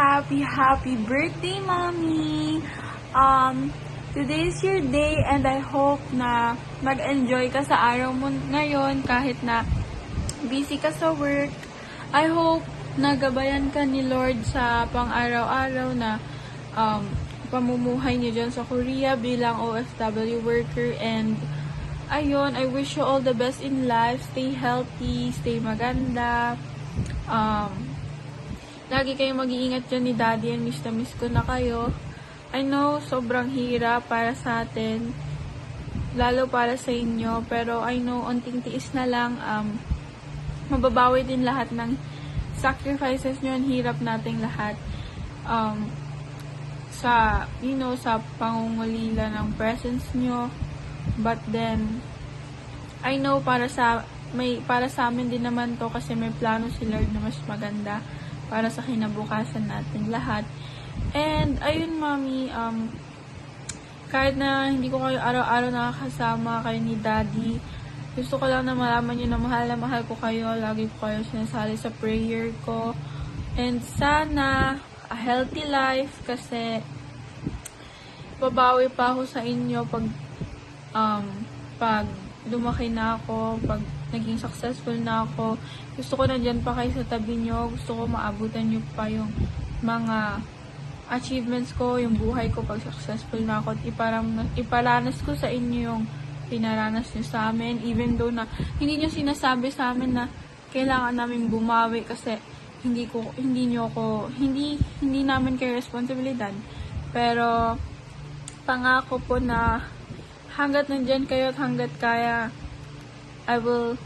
happy, happy birthday, Mommy! Um, today is your day and I hope na mag-enjoy ka sa araw mo ngayon kahit na busy ka sa work. I hope nagabayan ka ni Lord sa pang-araw-araw na um, pamumuhay niyo dyan sa Korea bilang OFW worker and ayun, I wish you all the best in life. Stay healthy, stay maganda. Um, lagi kayong mag-iingat dyan ni Daddy and miss na miss ko na kayo. I know, sobrang hirap para sa atin. Lalo para sa inyo. Pero I know, onting tiis na lang. Um, mababawi din lahat ng sacrifices nyo. Ang hirap nating lahat. Um, sa, you know, sa pangungulila ng presence nyo. But then, I know para sa may para sa amin din naman to kasi may plano si Lord na mas maganda para sa kinabukasan natin lahat. And ayun mami, um kahit na hindi ko kayo araw-araw nakakasama kayo ni Daddy, gusto ko lang na malaman nyo na mahal na mahal ko kayo. Lagi ko kayo sinasali sa prayer ko. And sana a healthy life kasi babawi pa ako sa inyo pag um, pag lumaki na ako, pag naging successful na ako, gusto ko nandyan pa kayo sa tabi nyo, gusto ko maabutan nyo pa yung mga achievements ko, yung buhay ko pag successful na ako, at iparam, iparanas ko sa inyo yung pinaranas nyo sa amin, even though na hindi nyo sinasabi sa amin na kailangan namin bumawi kasi hindi ko hindi nyo ko hindi hindi namin kayo responsibilidad. Pero pangako po na hanggat nandyan kayo at hanggat kaya, I will,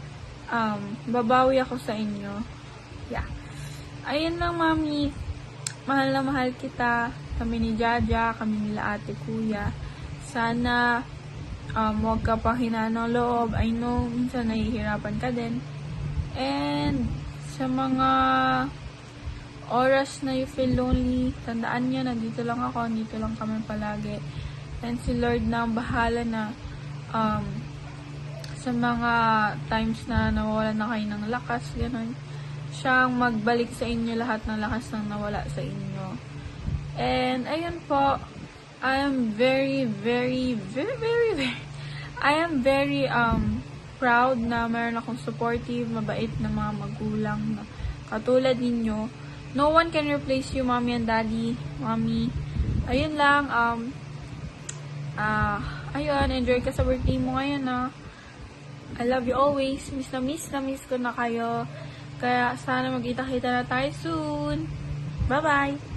um, babawi ako sa inyo. Yeah. Ayun lang, mami. Mahal na mahal kita. Kami ni Jaja, kami nila ate kuya. Sana, um, huwag ka pa hina ng loob. I know, minsan nahihirapan ka din. And, sa mga oras na you feel lonely, tandaan nyo, nandito lang ako, nandito lang kami palagi. And si Lord na bahala na um, sa mga times na nawawalan na kayo ng lakas, gano'n, siyang magbalik sa inyo lahat ng lakas ng nawala sa inyo. And, ayun po, I am very, very, very, very, very, I am very, um, proud na meron akong supportive, mabait na mga magulang na katulad ninyo. No one can replace you, mommy and daddy, mommy. Ayun lang, um, Ah, ayun, enjoy ka sa birthday mo ngayon, no? I love you always. Miss na miss na miss ko na kayo. Kaya sana magkita-kita na tayo soon. Bye-bye!